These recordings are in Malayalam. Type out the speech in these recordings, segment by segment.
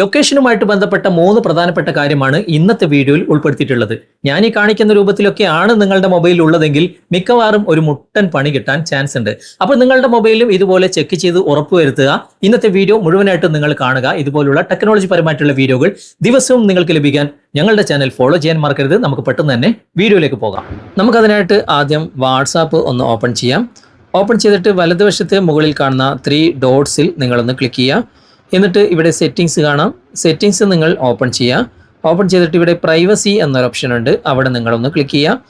ലൊക്കേഷനുമായിട്ട് ബന്ധപ്പെട്ട മൂന്ന് പ്രധാനപ്പെട്ട കാര്യമാണ് ഇന്നത്തെ വീഡിയോയിൽ ഉൾപ്പെടുത്തിയിട്ടുള്ളത്. ഞാൻ ഈ കാണിക്കുന്ന രൂപത്തിലൊക്കെയാണ് നിങ്ങളുടെ മൊബൈലിൽ ഉള്ളതെങ്കിൽ മിക്കവാറും ഒരു മുട്ടൻ പണി കിട്ടാൻ ചാൻസ് ഉണ്ട്. അപ്പോൾ നിങ്ങളുടെ മൊബൈലും ഇതുപോലെ ചെക്ക് ചെയ്ത് ഉറപ്പുവരുത്തുക. ഇന്നത്തെ വീഡിയോ മുഴുവനായിട്ടും നിങ്ങൾ കാണുക. ഇതുപോലുള്ള ടെക്നോളജി പരമായിട്ടുള്ള വീഡിയോകൾ ദിവസവും നിങ്ങൾക്ക് ലഭിക്കാൻ ഞങ്ങളുടെ ചാനൽ ഫോളോ ചെയ്യാൻ മറക്കരുത്. നമുക്ക് പെട്ടെന്ന് തന്നെ വീഡിയോയിലേക്ക് പോകാം. നമുക്കതിനായിട്ട് ആദ്യം വാട്സാപ്പ് ഒന്ന് ഓപ്പൺ ചെയ്യാം. ഓപ്പൺ ചെയ്തിട്ട് വലതുവശത്ത് മുകളിൽ കാണുന്ന ത്രീ ഡോട്ട്സിൽ നിങ്ങളൊന്ന് ക്ലിക്ക് ചെയ്യുക. എന്നിട്ട് ഇവിടെ സെറ്റിങ്സ് കാണാം. സെറ്റിങ്സ് നിങ്ങൾ ഓപ്പൺ ചെയ്യുക. ഓപ്പൺ ചെയ്തിട്ട് ഇവിടെ പ്രൈവസി എന്നൊരു ഓപ്ഷൻ ഉണ്ട്. അവിടെ നിങ്ങളൊന്ന് ക്ലിക്ക് ചെയ്യുക.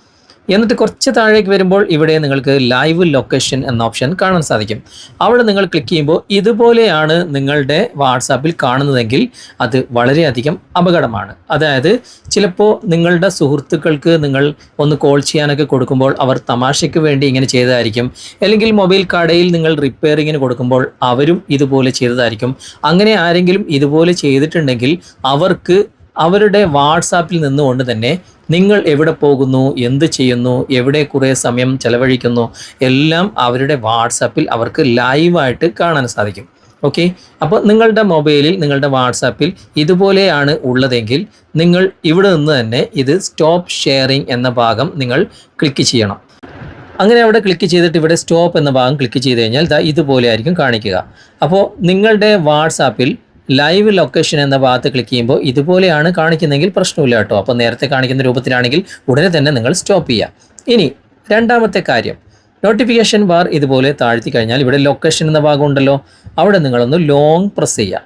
എന്നിട്ട് കുറച്ച് താഴേക്ക് വരുമ്പോൾ ഇവിടെ നിങ്ങൾക്ക് ലൈവ് ലൊക്കേഷൻ എന്ന ഓപ്ഷൻ കാണാൻ സാധിക്കും. അവിടെ നിങ്ങൾ ക്ലിക്ക് ചെയ്യുമ്പോൾ ഇതുപോലെയാണ് നിങ്ങളുടെ വാട്സാപ്പിൽ കാണുന്നതെങ്കിൽ അത് വളരെയധികം അപകടമാണ്. അതായത് ചിലപ്പോൾ നിങ്ങളുടെ സുഹൃത്തുക്കൾക്ക് നിങ്ങൾ ഒന്ന് കോൾ ചെയ്യാനൊക്കെ കൊടുക്കുമ്പോൾ അവർ തമാശയ്ക്ക് വേണ്ടി ഇങ്ങനെ ചെയ്തതായിരിക്കും. അല്ലെങ്കിൽ മൊബൈൽ കടയിൽ നിങ്ങൾ റിപ്പയറിങ്ങിന് കൊടുക്കുമ്പോൾ അവരും ഇതുപോലെ ചെയ്തതായിരിക്കും. അങ്ങനെ ആരെങ്കിലും ഇതുപോലെ ചെയ്തിട്ടുണ്ടെങ്കിൽ അവർക്ക് അവരുടെ വാട്സാപ്പിൽ നിന്നുകൊണ്ട് തന്നെ നിങ്ങൾ എവിടെ പോകുന്നു എന്ത് ചെയ്യുന്നു എവിടെ കുറേ സമയം ചെലവഴിക്കുന്നു എല്ലാം അവരുടെ വാട്സാപ്പിൽ അവർക്ക് ലൈവായിട്ട് കാണാൻ സാധിക്കും. ഓക്കെ? അപ്പോൾ നിങ്ങളുടെ മൊബൈലിൽ നിങ്ങളുടെ വാട്സാപ്പിൽ ഇതുപോലെയാണ് ഉള്ളതെങ്കിൽ നിങ്ങൾ ഇവിടെ നിന്ന് തന്നെ ഇത് സ്റ്റോപ്പ് ഷെയറിംഗ് എന്ന ഭാഗം നിങ്ങൾ ക്ലിക്ക് ചെയ്യണം. അങ്ങനെ അവിടെ ക്ലിക്ക് ചെയ്തിട്ട് ഇവിടെ സ്റ്റോപ്പ് എന്ന ഭാഗം ക്ലിക്ക് ചെയ്ത് കഴിഞ്ഞാൽ ഇതുപോലെ ആയിരിക്കും കാണിക്കുക. അപ്പോൾ നിങ്ങളുടെ വാട്സാപ്പിൽ ലൈവ് ലൊക്കേഷൻ എന്ന ഭാഗത്ത് ക്ലിക്ക് ചെയ്യുമ്പോൾ ഇതുപോലെയാണ് കാണിക്കുന്നതെങ്കിൽ പ്രശ്നമില്ല കേട്ടോ. അപ്പോൾ നേരത്തെ കാണിക്കുന്ന രൂപത്തിലാണെങ്കിൽ ഉടനെ തന്നെ നിങ്ങൾ സ്റ്റോപ്പ് ചെയ്യുക ഇനി രണ്ടാമത്തെ കാര്യം. നോട്ടിഫിക്കേഷൻ ബാർ ഇതുപോലെ താഴ്ത്തി കഴിഞ്ഞാൽ ഇവിടെ ലൊക്കേഷൻ എന്ന ഭാഗം ഉണ്ടല്ലോ. അവിടെ നിങ്ങളൊന്ന് ലോങ് പ്രസ് ചെയ്യുക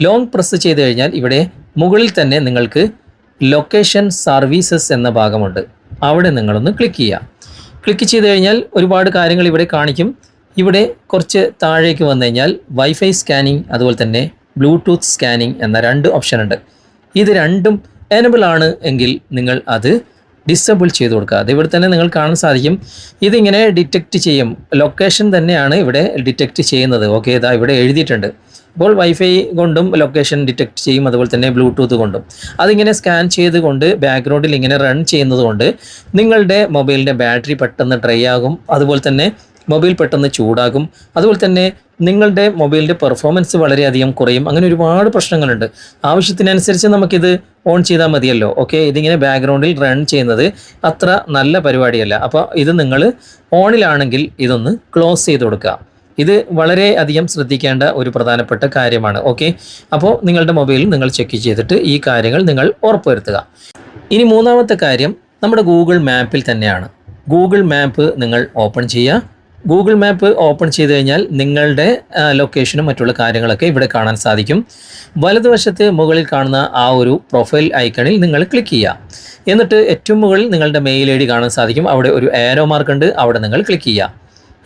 ലോങ് പ്രസ് ചെയ്ത് കഴിഞ്ഞാൽ ഇവിടെ മുകളിൽ തന്നെ നിങ്ങൾക്ക് ലൊക്കേഷൻ സർവീസസ് എന്ന ഭാഗമുണ്ട്. അവിടെ നിങ്ങളൊന്ന് ക്ലിക്ക് ചെയ്യുക ക്ലിക്ക് ചെയ്ത് കഴിഞ്ഞാൽ ഒരുപാട് കാര്യങ്ങൾ ഇവിടെ കാണിക്കും. ഇവിടെ കുറച്ച് താഴേക്ക് വന്നു കഴിഞ്ഞാൽ വൈഫൈ സ്കാനിങ് അതുപോലെ തന്നെ ബ്ലൂടൂത്ത് സ്കാനിങ് എന്ന രണ്ട് ഓപ്ഷൻ ഉണ്ട്. ഇത് രണ്ടും എനബിൾ ആണ് എങ്കിൽ നിങ്ങൾ അത് ഡിസബിൾ ചെയ്ത് കൊടുക്കുക. അത് ഇവിടെ തന്നെ നിങ്ങൾ കാണാൻ സാധിക്കും. ഇതിങ്ങനെ ഡിറ്റക്റ്റ് ചെയ്യും. ലൊക്കേഷൻ തന്നെയാണ് ഇവിടെ ഡിറ്റക്റ്റ് ചെയ്യുന്നത്. ഓക്കെ ഇതാ ഇവിടെ എഴുതിയിട്ടുണ്ട്. അപ്പോൾ വൈഫൈ കൊണ്ടും ലൊക്കേഷൻ ഡിറ്റക്റ്റ് ചെയ്യും. അതുപോലെ തന്നെ ബ്ലൂടൂത്ത് കൊണ്ടും. അതിങ്ങനെ സ്കാൻ ചെയ്തുകൊണ്ട് ബാക്ക്ഗ്രൗണ്ടിൽ ഇങ്ങനെ റൺ ചെയ്യുന്നതുകൊണ്ട് നിങ്ങളുടെ മൊബൈലിന്റെ ബാറ്ററി പെട്ടെന്ന് ഡ്രൈ ആകും. അതുപോലെ തന്നെ മൊബൈൽ പെട്ടെന്ന് ചൂടാകും. അതുപോലെ തന്നെ നിങ്ങളുടെ മൊബൈലിന്റെ പെർഫോമൻസ് വളരെയധികം കുറയും. അങ്ങനെ ഒരുപാട് പ്രശ്നങ്ങളുണ്ട്. ആവശ്യത്തിനനുസരിച്ച് നമുക്കിത് ഓൺ ചെയ്താൽ മതിയല്ലോ. ഓക്കെ ഇതിങ്ങനെ ബാക്ക്ഗ്രൗണ്ടിൽ റൺ ചെയ്യുന്നത് അത്ര നല്ല പരിപാടിയല്ല. അപ്പോൾ ഇത് നിങ്ങൾ ഓണിലാണെങ്കിൽ ഇതൊന്ന് ക്ലോസ് ചെയ്ത് കൊടുക്കുക. ഇത് വളരെ അധികം ശ്രദ്ധിക്കേണ്ട ഒരു പ്രധാനപ്പെട്ട കാര്യമാണ്. ഓക്കെ അപ്പോൾ നിങ്ങളുടെ മൊബൈലിൽ നിങ്ങൾ ചെക്ക് ചെയ്തിട്ട് ഈ കാര്യങ്ങൾ നിങ്ങൾ ഉറപ്പുവരുത്തുക. ഇനി മൂന്നാമത്തെ കാര്യം നമ്മുടെ ഗൂഗിൾ മാപ്പിൽ തന്നെയാണ്. ഗൂഗിൾ മാപ്പ് നിങ്ങൾ ഓപ്പൺ ചെയ്യുക. ഗൂഗിൾ മാപ്പ് ഓപ്പൺ ചെയ്ത് കഴിഞ്ഞാൽ നിങ്ങളുടെ ലൊക്കേഷനും മറ്റുള്ള കാര്യങ്ങളൊക്കെ ഇവിടെ കാണാൻ സാധിക്കും. വലതുവശത്ത് മുകളിൽ കാണുന്ന ആ ഒരു പ്രൊഫൈൽ ഐക്കണിൽ നിങ്ങൾ ക്ലിക്ക് ചെയ്യുക. എന്നിട്ട് ഏറ്റവും മുകളിൽ നിങ്ങളുടെ മെയിൽ ഐ ഡി കാണാൻ സാധിക്കും. അവിടെ ഒരു ആരോ മാർക്ക് ഉണ്ട്. അവിടെ നിങ്ങൾ ക്ലിക്ക് ചെയ്യുക.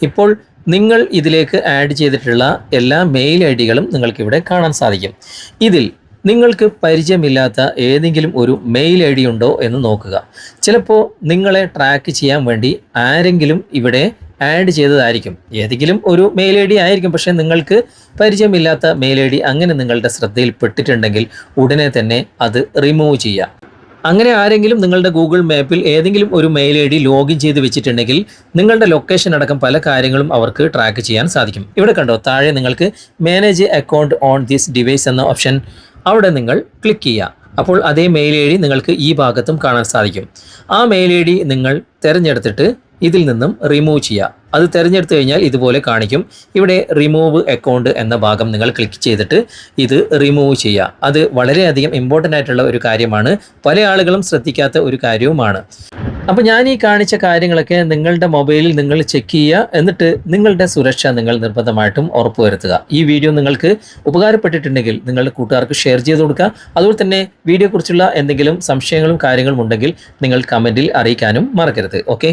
ഇപ്പോൾ നിങ്ങൾ ഇതിലേക്ക് ആഡ് ചെയ്തിട്ടുള്ള എല്ലാ മെയിൽ ഐ ഡികളും നിങ്ങൾക്ക് ഇവിടെ കാണാൻ സാധിക്കും. ഇതിൽ നിങ്ങൾക്ക് പരിചയമില്ലാത്ത ഏതെങ്കിലും ഒരു മെയിൽ ഐ ഡി ഉണ്ടോ എന്ന് നോക്കുക. ചിലപ്പോൾ നിങ്ങളെ ട്രാക്ക് ചെയ്യാൻ വേണ്ടി ആരെങ്കിലും ഇവിടെ ആഡ് ചെയ്തതായിരിക്കും. ഏതെങ്കിലും ഒരു മെയിൽ ഐ ഡി ആയിരിക്കും. പക്ഷേ നിങ്ങൾക്ക് പരിചയമില്ലാത്ത മെയിൽ ഐ ഡി അങ്ങനെ നിങ്ങളുടെ ശ്രദ്ധയിൽപ്പെട്ടിട്ടുണ്ടെങ്കിൽ ഉടനെ തന്നെ അത് റിമൂവ് ചെയ്യാം അങ്ങനെ ആരെങ്കിലും നിങ്ങളുടെ ഗൂഗിൾ മാപ്പിൽ ഏതെങ്കിലും ഒരു മെയിൽ ഐ ഡി ലോഗിൻ ചെയ്ത് വെച്ചിട്ടുണ്ടെങ്കിൽ നിങ്ങളുടെ ലൊക്കേഷൻ അടക്കം പല കാര്യങ്ങളും അവർക്ക് ട്രാക്ക് ചെയ്യാൻ സാധിക്കും. ഇവിടെ കണ്ടോ താഴെ നിങ്ങൾക്ക് manage account on this device എന്ന ഓപ്ഷൻ അവിടെ നിങ്ങൾ ക്ലിക്ക് ചെയ്യുക. അപ്പോൾ അതേ മെയിൽ ഐ ഡി നിങ്ങൾക്ക് ഈ ഭാഗത്തും കാണാൻ സാധിക്കും. ആ മെയിൽ ഐ ഡി നിങ്ങൾ തിരഞ്ഞെടുത്തിട്ട് ഇതിൽ നിന്നും റിമൂവ് ചെയ്യുക. അത് തിരഞ്ഞെടുത്തു കഴിഞ്ഞാൽ ഇതുപോലെ കാണിക്കും. ഇവിടെ റിമൂവ് അക്കൗണ്ട് എന്ന ഭാഗം നിങ്ങൾ ക്ലിക്ക് ചെയ്തിട്ട് ഇത് റിമൂവ് ചെയ്യുക. അത് വളരെയധികം ഇമ്പോർട്ടന്റ് ആയിട്ടുള്ള ഒരു കാര്യമാണ്. പല ആളുകളും ശ്രദ്ധിക്കാത്ത ഒരു കാര്യവുമാണ്. അപ്പോൾ ഞാൻ ഈ കാണിച്ച കാര്യങ്ങളൊക്കെ നിങ്ങളുടെ മൊബൈലിൽ നിങ്ങൾ ചെക്ക് ചെയ്യുക. എന്നിട്ട് നിങ്ങളുടെ സുരക്ഷ നിങ്ങൾ നിർബന്ധമായിട്ടും ഉറപ്പുവരുത്തുക. ഈ വീഡിയോ നിങ്ങൾക്ക് ഉപകാരപ്പെട്ടിട്ടുണ്ടെങ്കിൽ നിങ്ങളുടെ കൂട്ടുകാർക്ക് ഷെയർ ചെയ്ത് കൊടുക്കുക. അതുപോലെ തന്നെ വീഡിയോയെക്കുറിച്ചുള്ള എന്തെങ്കിലും സംശയങ്ങളും കാര്യങ്ങളും ഉണ്ടെങ്കിൽ നിങ്ങൾ കമന്റിൽ അറിയിക്കാനും മറക്കരുത്. ഓക്കെ